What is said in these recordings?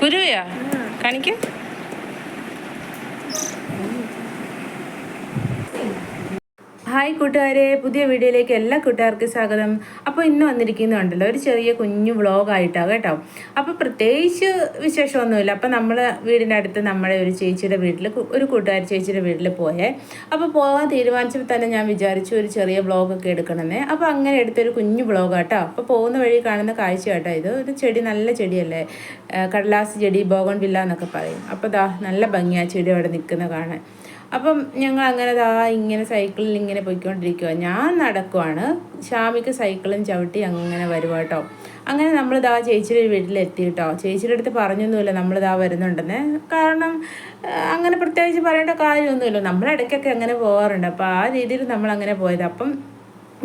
കുരുവയാ കാണിക്ക്. ഹായ് കൂട്ടുകാരെ പുതിയ വീഡിയോയിലേക്ക് എല്ലാ കൂട്ടുകാർക്കും സ്വാഗതം. അപ്പോൾ ഇന്ന് വന്നിരിക്കുന്നുണ്ടല്ലോ ഒരു ചെറിയ കുഞ്ഞു വ്ളോഗായിട്ടാണ് കേട്ടോ. അപ്പോൾ പ്രത്യേകിച്ച് വിശേഷമൊന്നുമില്ല. അപ്പോൾ നമ്മൾ വീടിന്റെ അടുത്ത് നമ്മുടെ ഒരു ചേച്ചിയുടെ വീട്ടിൽ ഒരു കൂട്ടുകാരി ചേച്ചിയുടെ വീട്ടിൽ പോയേ. അപ്പോൾ പോകാൻ തീരുമാനിച്ചപ്പോൾ തന്നെ ഞാൻ വിചാരിച്ചു ഒരു ചെറിയ വ്ളോഗൊക്കെ എടുക്കണമെന്നേ. അപ്പോൾ അങ്ങനെ എടുത്തൊരു കുഞ്ഞു വ്ളോഗാട്ടോ. അപ്പോൾ പോകുന്ന വഴി കാണുന്ന കാഴ്ച കേട്ടോ ഇത്. ഒരു ചെടി നല്ല ചെടിയല്ലേ? കടലാസ് ചെടി ബോഗൺ വില്ല എന്നൊക്കെ പറയും. അപ്പോൾ ദാ നല്ല ഭംഗിയാണ് ചെടി അവിടെ നിൽക്കുന്ന കാണാൻ. അപ്പം ഞങ്ങൾ അങ്ങനെ ദാ ഇങ്ങനെ സൈക്കിളിൽ ഇങ്ങനെ പോയിക്കൊണ്ടിരിക്കുക ഞാൻ നടക്കുവാണ്. ഷാമിക്ക് സൈക്കിളും ചവിട്ടി അങ്ങനെ വരുവാട്ടോ അങ്ങനെ നമ്മൾ ദാ ചേച്ചിയുടെ വീട്ടിലെത്തി കേട്ടോ ചേച്ചിയുടെ അടുത്ത് പറഞ്ഞൊന്നുമില്ല നമ്മൾ ദാ വരുന്നുണ്ടെന്ന്. കാരണം അങ്ങനെ പ്രത്യേകിച്ച് പറയേണ്ട കാര്യമൊന്നുമില്ല. നമ്മൾ ഇടയ്ക്കൊക്കെ അങ്ങനെ പോകാറുണ്ട് അപ്പോൾ ആ രീതിയിൽ നമ്മൾ അങ്ങനെ പോയത്. അപ്പം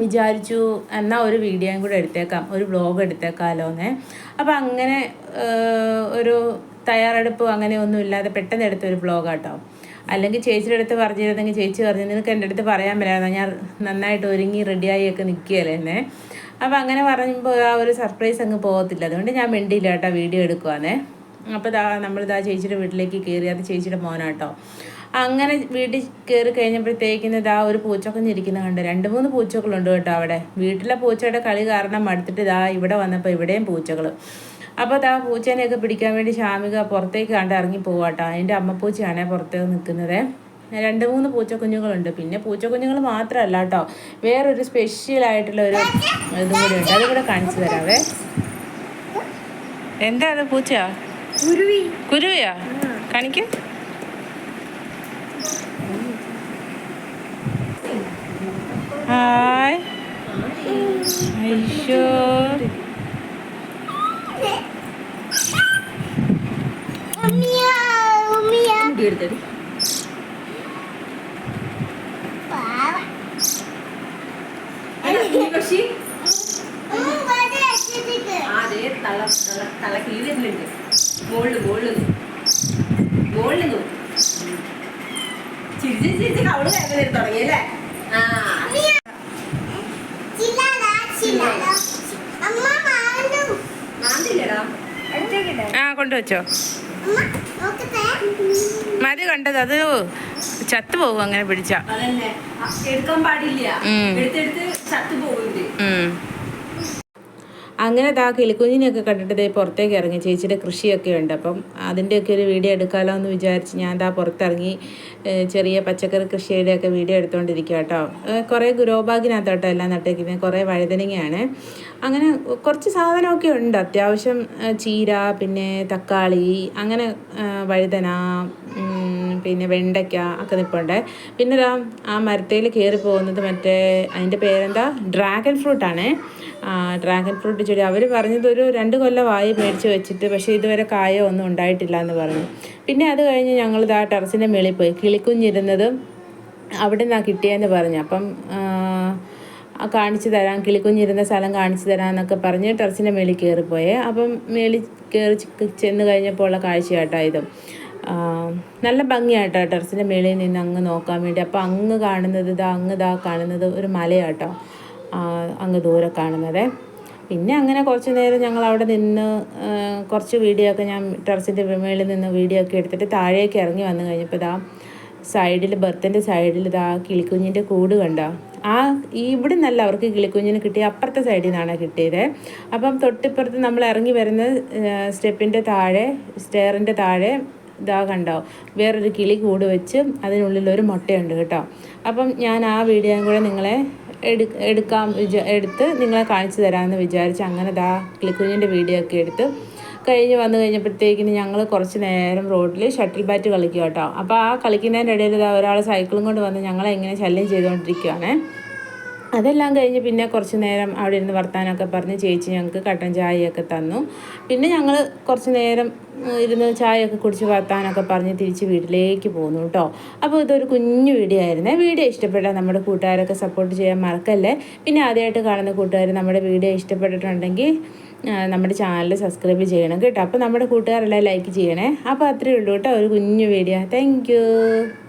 വിചാരിച്ചു എന്നാൽ ഒരു വീഡിയോയും കൂടെ എടുത്തേക്കാം. ഒരു വ്ളോഗ് എടുത്തേക്കാമല്ലോ എന്നേ അപ്പം അങ്ങനെ ഒരു തയ്യാറെടുപ്പ് അങ്ങനെയൊന്നും ഇല്ലാതെ പെട്ടെന്ന് എടുത്ത ഒരു കേട്ടോ അല്ലെങ്കിൽ ചേച്ചിയുടെ അടുത്ത് പറഞ്ഞിരുന്നെങ്കിൽ ചേച്ചി പറഞ്ഞു നിനക്ക് എന്റെ അടുത്ത് പറയാൻ പറ്റാതെ ഞാൻ നന്നായിട്ട് ഒരുങ്ങി റെഡിയായി ഒക്കെ നിൽക്കുകയല്ലേ എന്നെ. അപ്പോൾ അങ്ങനെ പറയുമ്പോൾ ആ ഒരു സർപ്രൈസ് അങ്ങ് പോകത്തില്ല. അതുകൊണ്ട് ഞാൻ മിണ്ടിയില്ല കേട്ടോ വീഡിയോ എടുക്കുവാന്നേ അപ്പോൾ ദാ നമ്മളിതാ ചേച്ചിയുടെ വീട്ടിലേക്ക് കയറി അത് ചേച്ചിയുടെ മോനാട്ടോ. അങ്ങനെ വീട്ടിൽ കയറി കഴിഞ്ഞപ്പോഴത്തേക്കിന് ഇതാ ഒരു പൂച്ചക്കുഞ്ഞിരിക്കുന്ന കണ്ട്. രണ്ട് മൂന്ന് പൂച്ചകളുണ്ട് കേട്ടോ അവിടെ. വീട്ടിലെ പൂച്ചയുടെ കളി കാരണം മടുത്തിട്ട് ഇതാ ഇവിടെ വന്നപ്പോൾ ഇവിടെയും പൂച്ചകൾ അപ്പോൾ അതാ പൂച്ചേനെയൊക്കെ പിടിക്കാൻ വേണ്ടി ശാമിക പുറത്തേക്ക് കണ്ട് ഇറങ്ങി പോവാട്ടോ. എന്റെ അമ്മപ്പൂച്ചയാണ് പുറത്തേക്ക് നിൽക്കുന്നത്. രണ്ട് മൂന്ന് പൂച്ചക്കുഞ്ഞുങ്ങളുണ്ട്. പിന്നെ പൂച്ചക്കുഞ്ഞുങ്ങൾ മാത്രമല്ല കേട്ടോ വേറൊരു സ്പെഷ്യൽ ആയിട്ടുള്ള ഒരു ഇതും കൂടി ഉണ്ട്. അതും കൂടെ കാണിച്ചു തരാവേ. എന്താ അത് പൂച്ച കുരുവിയാ? കാണിക്ക. കാണിക്ക് ഹായ്. അയ്യോ. ഉമ്മിയ എടുത്തത് അതെ മുകളിൽ മുകളിൽ മുകളിൽ ചിരിച്ച് ചിരിച്ച് കവൾ വേദന തുടങ്ങിയല്ലേ ആ. ആ കൊണ്ടുവച്ചോ. മതി കണ്ടത് അത് ചത്തു പോകും അങ്ങനെ പിടിച്ച. എടുക്കാൻ പാടില്ല. എടുത്തെടുത്ത് ചത്തു പോകുന്നുണ്ട് അങ്ങനെ ദാ കിളിക്കുഞ്ഞിനെയൊക്കെ കണ്ടിട്ട് ദേ പുറത്തേക്ക് ഇറങ്ങി. ചേച്ചിയുടെ കൃഷിയൊക്കെ ഉണ്ട്. അപ്പം അതിന്റെയൊക്കെ ഒരു വീഡിയോ എടുക്കാമല്ലോ എന്ന് വിചാരിച്ച് ഞാൻ ദാ പുറത്തിറങ്ങി ചെറിയ പച്ചക്കറി കൃഷിയുടെയൊക്കെ വീഡിയോ എടുത്തുകൊണ്ടിരിക്കുക കേട്ടോ കുറേ ഗുരോബാഗിനകത്തോട്ടോ എല്ലാം നട്ടേക്കുന്നത് കുറേ വഴുതനങ്ങയാണ്. അങ്ങനെ കുറച്ച് സാധനമൊക്കെ ഉണ്ട്. അത്യാവശ്യം ചീര പിന്നെ തക്കാളി അങ്ങനെ വഴുതന പിന്നെ വെണ്ടയ്ക്ക ഒക്കെ നിൽപ്പുണ്ട് പിന്നെ ആ മരത്തേൽ കയറി പോകുന്നത് മറ്റേ അതിന്റെ പേരെന്താ? ഡ്രാഗൺ ഫ്രൂട്ടാണേ. ഡ്രാഗൺ ഫ്രൂട്ട് ചെടി. അവർ പറഞ്ഞത് ഒരു രണ്ട് കൊല്ലമായി മേടിച്ച് വെച്ചിട്ട് പക്ഷേ ഇതുവരെ കായോ ഒന്നും ഉണ്ടായിട്ടില്ല എന്ന് പറഞ്ഞു. പിന്നെ അത് കഴിഞ്ഞ് ഞങ്ങൾ ഇതാ ടെറസിന്റെ മേളിൽ പോയി. കിളിക്കുഞ്ഞിരുന്നതും അവിടെ നിന്നാണ് കിട്ടിയെന്ന് പറഞ്ഞു. അപ്പം ആ, ആ കാണിച്ചു തരാം. കിളിക്കുഞ്ഞിരുന്ന സ്ഥലം കാണിച്ചു തരാം എന്നൊക്കെ പറഞ്ഞ് ടെറസിന്റെ മേളിൽ കയറിപ്പോയേ അപ്പം മേളിൽ കയറി ചെന്ന് കഴിഞ്ഞപ്പോൾ ഉള്ള കാഴ്ചയാട്ടോ ഇതും. ആ, നല്ല ഭംഗിയായിട്ടോ ടെറസിന്റെ മേളിൽ നിന്ന് അങ്ങ് നോക്കാൻ വേണ്ടി. അപ്പോൾ അങ്ങ് കാണുന്നത് ഇതാ അങ്ങ് ഇതാ കാണുന്നത് ഒരു മലയാട്ടോ. അങ്ങ് ദൂരെ കാണുന്നത്. പിന്നെ അങ്ങനെ കുറച്ച് നേരം ഞങ്ങൾ അവിടെ നിന്ന് കുറച്ച് വീഡിയോ ഒക്കെ ഞാൻ ടെറസിന്റെ മേളിൽ നിന്ന് വീഡിയോ ഒക്കെ എടുത്തിട്ട് താഴേക്ക് ഇറങ്ങി വന്നു കഴിഞ്ഞപ്പോൾ ഇതാ സൈഡിൽ ബർത്തിന്റെ സൈഡിൽ ഇതാ കിളിക്കുഞ്ഞിന്റെ കൂട് കണ്ടോ? ആ ഇവിടെ നിന്നല്ല അവർക്ക് കിളിക്കുഞ്ഞിന് കിട്ടിയ അപ്പുറത്തെ സൈഡിൽ നിന്നാണ് കിട്ടിയത്. അപ്പം തൊട്ടിപ്പുറത്ത് നമ്മൾ ഇറങ്ങി വരുന്ന സ്റ്റെപ്പിന്റെ താഴെ സ്റ്റെയറിന്റെ താഴെ ഇതാ കണ്ടോ വേറൊരു കിളി കൂട് വെച്ച് അതിനുള്ളിൽ ഒരു മുട്ടയുണ്ട് കേട്ടോ. അപ്പം ഞാൻ ആ വീഡിയോ കൂടെ നിങ്ങളെ എടു എടുക്കാം വിചാ എടുത്ത് നിങ്ങളെ കാണിച്ചു തരാമെന്ന് വിചാരിച്ച് അങ്ങനെ ദാ കിളിക്കുഞ്ഞിന്റെ വീഡിയോ ഒക്കെ എടുത്ത് കഴിഞ്ഞ് വന്നു കഴിഞ്ഞപ്പോഴത്തേക്കിന് ഞങ്ങൾ കുറച്ച് നേരം റോഡിൽ ഷട്ടിൽ ബാറ്റ് കളിക്കുക കേട്ടോ. അപ്പോൾ ആ കളിക്കുന്നതിന്റെ ഇടയിൽ ഒരാൾ സൈക്കിളും കൊണ്ട് വന്ന് ഞങ്ങളെ ഇങ്ങനെ ശല്യം ചെയ്തുകൊണ്ടിരിക്കുകയാണ് അതെല്ലാം കഴിഞ്ഞ് പിന്നെ കുറച്ച് നേരം അവിടെ ഇരുന്ന് വർത്താനമൊക്കെ പറഞ്ഞ് ചേച്ചി ഞങ്ങൾക്ക് കട്ടൻ ചായയൊക്കെ തന്നു. പിന്നെ ഞങ്ങൾ കുറച്ച് നേരം ഇരുന്ന് ചായയൊക്കെ കുടിച്ച് വർത്താനമൊക്കെ പറഞ്ഞ് തിരിച്ച് വീട്ടിലേക്ക് പോന്നു കേട്ടോ അപ്പോൾ ഇതൊരു കുഞ്ഞു വീഡിയോ വീഡിയോ ഇഷ്ടപ്പെട്ടാൽ നമ്മുടെ കൂട്ടുകാരൊക്കെ സപ്പോർട്ട് ചെയ്യാൻ മറക്കല്ലേ? പിന്നെ ആദ്യമായിട്ട് കാണുന്ന കൂട്ടുകാർ നമ്മുടെ വീഡിയോ ഇഷ്ടപ്പെട്ടിട്ടുണ്ടെങ്കിൽ നമ്മുടെ ചാനൽ സബ്സ്ക്രൈബ് ചെയ്യണം കേട്ടോ. അപ്പോൾ നമ്മുടെ കൂട്ടുകാരെല്ലാം ലൈക്ക് ചെയ്യണേ. അപ്പോൾ അത്രയേ ഉള്ളൂ കേട്ടോ ഒരു കുഞ്ഞു വീഡിയോ. താങ്ക്